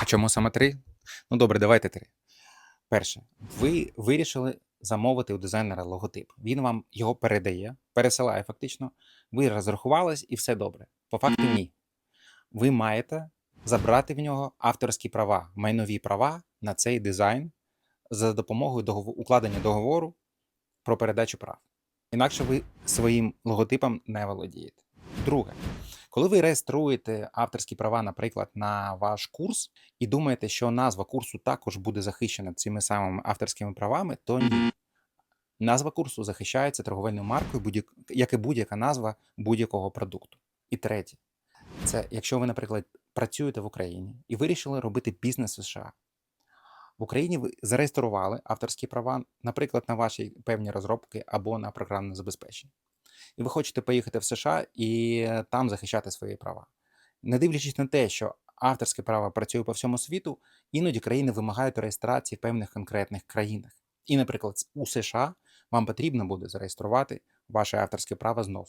А чому саме три? Ну добре, давайте три. Перше, ви вирішили замовити у дизайнера логотип. Він вам його передає, пересилає фактично. Ви розрахувались і все добре. По факту ні. Ви маєте забрати в нього авторські права, майнові права на цей дизайн за допомогою догову- укладення договору про передачу прав. Інакше ви своїм логотипом не володієте. Друге, коли ви реєструєте авторські права, наприклад, на ваш курс, і думаєте, що назва курсу також буде захищена цими самими авторськими правами, то ні. Назва курсу захищається торговельною маркою, будь-як- і будь-яка назва будь-якого продукту. І третє, це якщо ви, наприклад, працюєте в Україні і вирішили робити бізнес в США. В Україні ви зареєстрували авторські права, наприклад, на ваші певні розробки або на програмне забезпечення. І ви хочете поїхати в США і там захищати свої права. Не дивлячись на те, що авторське право працює по всьому світу, іноді країни вимагають реєстрації в певних конкретних країнах. І, наприклад, у США вам потрібно буде зареєструвати ваше авторське право знов.